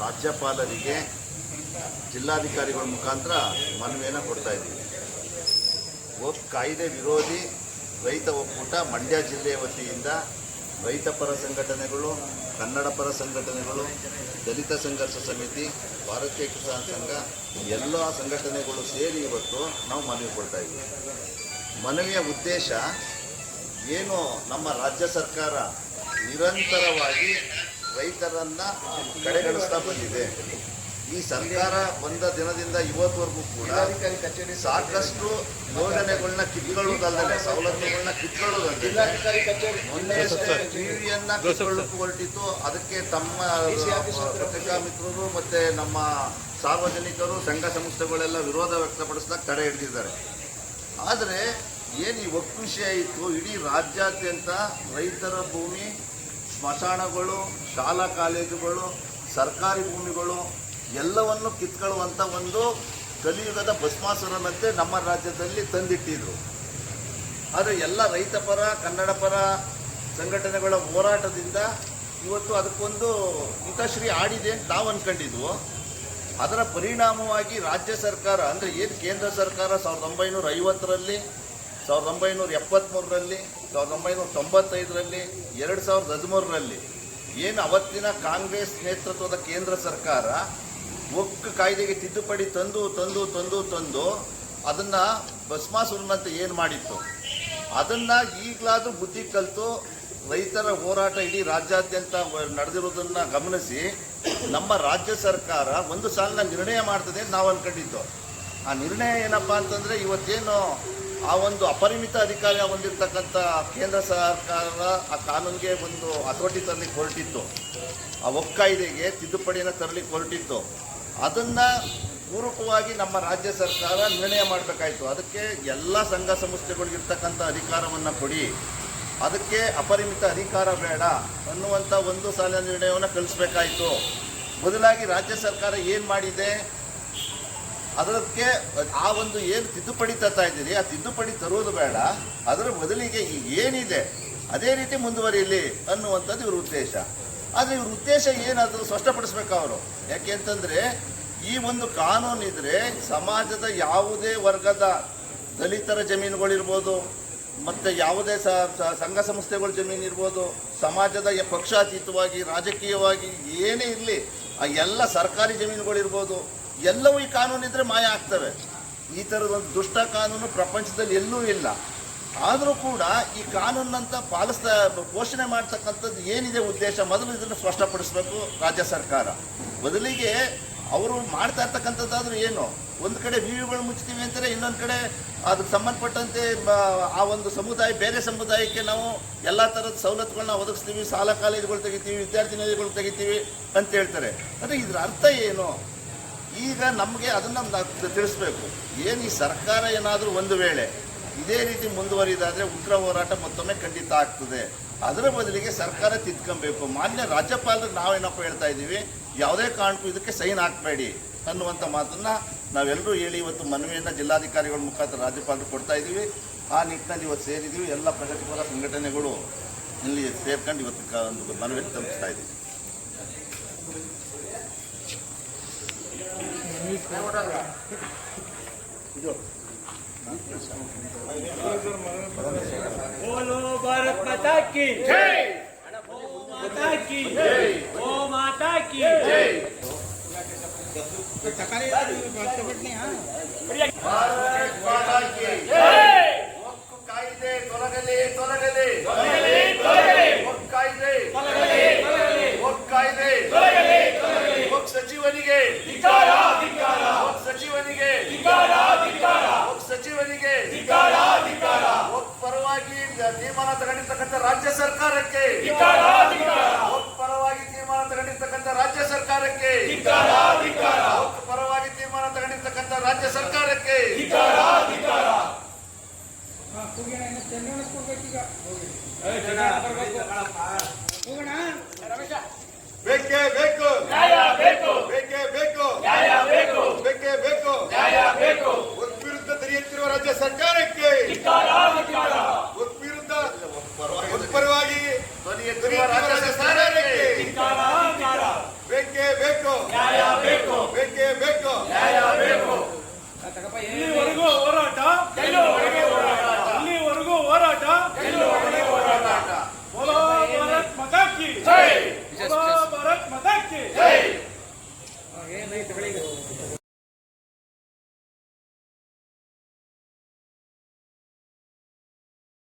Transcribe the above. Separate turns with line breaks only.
ರಾಜ್ಯಪಾಲರಿಗೆ ಜಿಲ್ಲಾಧಿಕಾರಿಗಳ ಮುಖಾಂತರ ಮನವಿಯನ್ನು ಕೊಡ್ತಾ ಇದ್ದೀವಿ. ಕಾಯ್ದೆ ವಿರೋಧಿ ರೈತ ಒಕ್ಕೂಟ ಮಂಡ್ಯ ಜಿಲ್ಲೆಯ ವತಿಯಿಂದ ರೈತ ಪರ ಸಂಘಟನೆಗಳು, ಕನ್ನಡ ಪರ ಸಂಘಟನೆಗಳು, ದಲಿತ ಸಂಘರ್ಷ ಸಮಿತಿ, ಭಾರತೀಯ ಕಿಸಾನ್ ಸಂಘ, ಎಲ್ಲ ಸಂಘಟನೆಗಳು ಸೇರಿ ಇವತ್ತು ನಾವು ಮನವಿ ಕೊಡ್ತಾ ಇದ್ದೀವಿ. ಮನವಿಯ ಉದ್ದೇಶ ಏನು ನಮ್ಮ ರಾಜ್ಯ ಸರ್ಕಾರ ನಿರಂತರವಾಗಿ ರೈತರನ್ನ ಕಡೆಗಣಿಸ್ತಾ ಬಂದಿದೆ. ಈ ಸರ್ಕಾರ ಬಂದ ದಿನದಿಂದ ಇವತ್ತವರೆಗೂ ಕೂಡ ಸಾಕಷ್ಟು ಯೋಜನೆಗಳನ್ನ ಕಿತ್ಕೊಳ್ಳೋದಲ್ಲದೆ ಸವಲತ್ತುಗಳನ್ನ ಕಿತ್ಕೊಳ್ಳೋದಲ್ಲದೆ ಮೊನ್ನೆ ಟಿವಿಯನ್ನ ಕಿತ್ಕೊಳ್ಳೋಕೆ ಹೊರಟಿತ್ತು ಅದಕ್ಕೆ ತಮ್ಮ ಪತ್ರಿಕಾ ಮಿತ್ರರು ಮತ್ತೆ ನಮ್ಮ ಸಾರ್ವಜನಿಕರು ಸಂಘ ಸಂಸ್ಥೆಗಳೆಲ್ಲ ವಿರೋಧ ವ್ಯಕ್ತಪಡಿಸ್ಲಿಕ್ಕೆ ತಡೆ ಹಿಡಿದಿದ್ದಾರೆ. ಆದರೆ ಏನು ಈ ಒಕ್ಕೃಷಿ ಆಯಿತು? ಇತ್ತು ಇಡೀ ರಾಜ್ಯಾದ್ಯಂತ ರೈತರ ಭೂಮಿ ಸ್ಮಶಾನಗಳು, ಶಾಲಾ ಕಾಲೇಜುಗಳು, ಸರ್ಕಾರಿ ಭೂಮಿಗಳು ಎಲ್ಲವನ್ನು ಕಿತ್ಕೊಳ್ಳುವಂಥ ಒಂದು ಕಲಿಯುಗದ ಭಸ್ಮಾಸುರನಂತೆ ನಮ್ಮ ರಾಜ್ಯದಲ್ಲಿ ತಂದಿಟ್ಟಿದ್ರು. ಆದರೆ ಎಲ್ಲ ರೈತ ಪರ, ಕನ್ನಡ ಪರ ಸಂಘಟನೆಗಳ ಹೋರಾಟದಿಂದ ಇವತ್ತು ಅದಕ್ಕೊಂದು ಹಿತಶ್ರೀ ಆಡಿದೆ ಅಂತ ನಾವು ಅಂದ್ಕೊಂಡಿದ್ವು ಅದರ ಪರಿಣಾಮವಾಗಿ ರಾಜ್ಯ ಸರ್ಕಾರ, ಅಂದರೆ ಏನು ಕೇಂದ್ರ ಸರ್ಕಾರ ಸಾವಿರದ ಒಂಬೈನೂರ ಐವತ್ತರಲ್ಲಿ ಸಾವಿರದ ಒಂಬೈನೂರ ಎಪ್ಪತ್ತ್ಮೂರರಲ್ಲಿ ಸಾವಿರದ ಒಂಬೈನೂರ ತೊಂಬತ್ತೈದರಲ್ಲಿ, ಎರಡು ಸಾವಿರದ ಹದಿಮೂರರಲ್ಲಿ. ಏನು ಅವತ್ತಿನ ಕಾಂಗ್ರೆಸ್ ನೇತೃತ್ವದ ಕೇಂದ್ರ ಸರ್ಕಾರ ಒಕ್ಕ ಕಾಯ್ದೆಗೆ ತಿದ್ದುಪಡಿ ತಂದು ತಂದು ತಂದು ತಂದು ಅದನ್ನ ಭಸ್ಮಾಸುರನಂತೆ ಏನು ಮಾಡಿತ್ತು? ಅದನ್ನ ಈಗಲಾದ್ರೂ ಬುದ್ಧಿ ಕಲಿತು ರೈತರ ಹೋರಾಟ ಇಡೀ ರಾಜ್ಯಾದ್ಯಂತ ನಡೆದಿರುವುದನ್ನ ಗಮನಿಸಿ ನಮ್ಮ ರಾಜ್ಯ ಸರ್ಕಾರ ಒಂದು ಸಾಲಿನ ನಿರ್ಣಯ ಮಾಡ್ತದೆ ನಾವು ಅನ್ಕೊಂಡಿದ್ದು. ಆ ನಿರ್ಣಯ ಏನಪ್ಪಾ ಅಂತಂದರೆ ಇವತ್ತೇನು ಆ ಒಂದು ಅಪರಿಮಿತ ಅಧಿಕಾರ ಹೊಂದಿರತಕ್ಕಂಥ ಕೇಂದ್ರ ಸರ್ಕಾರ ಆ ಕಾನೂನಿಗೆ ಒಂದು ಹತೋಟಿ ತರಲಿಕ್ಕೆ ಹೊರಟಿತ್ತು. ಆ ಒಕ್ಕಾಯ್ದೆಗೆ ತಿದ್ದುಪಡಿಯನ್ನು ತರಲಿಕ್ಕೆ ಹೊರಟಿತ್ತು. ಅದನ್ನು ಪೂರಕವಾಗಿ ನಮ್ಮ ರಾಜ್ಯ ಸರ್ಕಾರ ನಿರ್ಣಯ ಮಾಡಬೇಕಾಯಿತು. ಅದಕ್ಕೆ ಎಲ್ಲ ಸಂಘ ಸಂಸ್ಥೆಗಳಿಗಿರ್ತಕ್ಕಂಥ ಅಧಿಕಾರವನ್ನು ಕೊಡಿ. ಅದಕ್ಕೆ ಅಪರಿಮಿತ ಅಧಿಕಾರ ಬೇಡ ಅನ್ನುವಂಥ ಒಂದು ಸಾಲಿನ ನಿರ್ಣಯವನ್ನು ಕಲಿಸ್ಬೇಕಾಯಿತು. ಬದಲಾಗಿ ರಾಜ್ಯ ಸರ್ಕಾರ ಏನು ಮಾಡಿದೆ? ಅದಕ್ಕೆ ಆ ಒಂದು ಏನು ತಿದ್ದುಪಡಿ ತರ್ತಾ ಇದ್ದೀರಿ, ಆ ತಿದ್ದುಪಡಿ ತರುವುದು ಬೇಡ. ಅದರ ಬದಲಿಗೆ ಈಗ ಏನಿದೆ, ಅದೇ ರೀತಿ ಮುಂದುವರಿಯಲಿ ಅನ್ನುವಂಥದ್ದು ಇವ್ರ ಉದ್ದೇಶ. ಆದರೆ ಇವ್ರ ಉದ್ದೇಶ ಏನಾದರೂ ಸ್ಪಷ್ಟಪಡಿಸ್ಬೇಕು ಅವರು. ಯಾಕೆ ಅಂತಂದರೆ, ಈ ಒಂದು ಕಾನೂನು ಇದ್ರೆ ಸಮಾಜದ ಯಾವುದೇ ವರ್ಗದ ದಲಿತರ ಜಮೀನುಗಳಿರ್ಬೋದು ಮತ್ತು ಯಾವುದೇ ಸಂಘ ಸಂಸ್ಥೆಗಳ ಜಮೀನು ಇರ್ಬೋದು, ಸಮಾಜದ ಪಕ್ಷಾತೀತವಾಗಿ, ರಾಜಕೀಯವಾಗಿ ಏನೇ ಇರಲಿ, ಆ ಎಲ್ಲ ಸರ್ಕಾರಿ ಜಮೀನುಗಳಿರ್ಬೋದು ಎಲ್ಲವೂ ಈ ಕಾನೂನು ಇದ್ರೆ ಮಾಯ ಆಗ್ತವೆ. ಈ ಥರದೊಂದು ದುಷ್ಟ ಕಾನೂನು ಪ್ರಪಂಚದಲ್ಲಿ ಎಲ್ಲೂ ಇಲ್ಲ. ಆದರೂ ಕೂಡ ಈ ಕಾನೂನಂತ ಪಾಲಿಸ್ತಾ ಘೋಷಣೆ ಮಾಡ್ತಕ್ಕಂಥದ್ದು ಏನಿದೆ ಉದ್ದೇಶ? ಮೊದಲು ಇದನ್ನು ಸ್ಪಷ್ಟಪಡಿಸಬೇಕು ರಾಜ್ಯ ಸರ್ಕಾರ. ಬದಲಿಗೆ ಅವರು ಮಾಡ್ತಾ ಇರ್ತಕ್ಕಂಥದ್ದಾದ್ರೂ ಏನು? ಒಂದು ಕಡೆ ವಿವಿಗಳು ಮುಚ್ತೀವಿ ಅಂತಾರೆ, ಇನ್ನೊಂದು ಕಡೆ ಅದಕ್ಕೆ ಸಂಬಂಧಪಟ್ಟಂತೆ ಆ ಒಂದು ಸಮುದಾಯ, ಬೇರೆ ಸಮುದಾಯಕ್ಕೆ ನಾವು ಎಲ್ಲ ಥರದ ಸವಲತ್ತುಗಳನ್ನ ಒದಗಿಸ್ತೀವಿ ಶಾಲಾ ಕಾಲೇಜುಗಳು ತೆಗಿತೀವಿ ವಿದ್ಯಾರ್ಥಿ ನಿಲಯಗಳು ತೆಗಿತೀವಿ ಅಂತ ಹೇಳ್ತಾರೆ. ಅಂದರೆ ಇದರ ಅರ್ಥ ಏನು? ಈಗ ನಮಗೆ ಅದನ್ನು ತಿಳಿಸ್ಬೇಕು. ಏನು ಈ ಸರ್ಕಾರ ಏನಾದರೂ ಒಂದು ವೇಳೆ ಇದೇ ರೀತಿ ಮುಂದುವರಿದಾದರೆ ಉಗ್ರ ಹೋರಾಟ ಮತ್ತೊಮ್ಮೆ ಖಂಡಿತ ಆಗ್ತದೆ. ಅದರ ಬದಲಿಗೆ ಸರ್ಕಾರ ತಿದ್ಕೊಬೇಕು. ಮಾನ್ಯ ರಾಜ್ಯಪಾಲರು ನಾವೇನಪ್ಪ ಹೇಳ್ತಾ ಇದ್ದೀವಿ? ಯಾವುದೇ ಕಾರಣಕ್ಕೂ ಇದಕ್ಕೆ ಸೈನ್ ಹಾಕಬೇಡಿ ಅನ್ನುವಂಥ ಮಾತನ್ನು ನಾವೆಲ್ಲರೂ ಹೇಳಿ ಇವತ್ತು ಮನವಿಯನ್ನು ಜಿಲ್ಲಾಧಿಕಾರಿಗಳ ಮುಖಾಂತರ ರಾಜ್ಯಪಾಲರು ಕೊಡ್ತಾ ಇದ್ದೀವಿ. ಆ ನಿಟ್ಟಿನಲ್ಲಿ ಇವತ್ತು ಸೇರಿದ್ದೀವಿ. ಎಲ್ಲ ಪ್ರಗತಿಪರ ಸಂಘಟನೆಗಳು ಇಲ್ಲಿ ಸೇರ್ಕೊಂಡು ಇವತ್ತು ಒಂದು ಮನವಿಯನ್ನು ತಲುಪಿಸ್ತಾ ಇದ್ದೀವಿ.
बोलो भारत माता की जय। ओ माता की जय। ओ माता की जय।
ತಗೊಂಡಿರ್ತಕ್ಕಂಥ ರಾಜ್ಯ ಸರ್ಕಾರಕ್ಕೆ
ಧಿಕ್ಕಾರ ಧಿಕ್ಕಾರ
ಒಕ್ಕು ಪರವಾಗಿ ತೀರ್ಮಾನ ತಗೊಂಡಿರ್ತಕ್ಕಂಥ ರಾಜ್ಯ ಸರ್ಕಾರಕ್ಕೆ
ಧಿಕ್ಕಾರ ಧಿಕ್ಕಾರ
ಒಕ್ಕು ಪರವಾಗಿ ತೀರ್ಮಾನ ತಗೊಂಡಿರ್ತಕ್ಕಂಥ ರಾಜ್ಯ ಸರ್ಕಾರಕ್ಕೆ
ಧಿಕ್ಕಾರ ಧಿಕ್ಕಾರ
ಬೇಕೇ ಬೇಕು
ನ್ಯಾಯ ಬೇಕು
ಬೇಕೇ ಬೇಕು
ನ್ಯಾಯ ಬೇಕು
ಬೇಕೇ ಬೇಕು
ನ್ಯಾಯ ಬೇಕು
ಒಕ್ ವಿರುದ್ಧ ಧರಿಯುತ್ತಿರುವ ರಾಜ್ಯ ಸರ್ಕಾರಕ್ಕೆ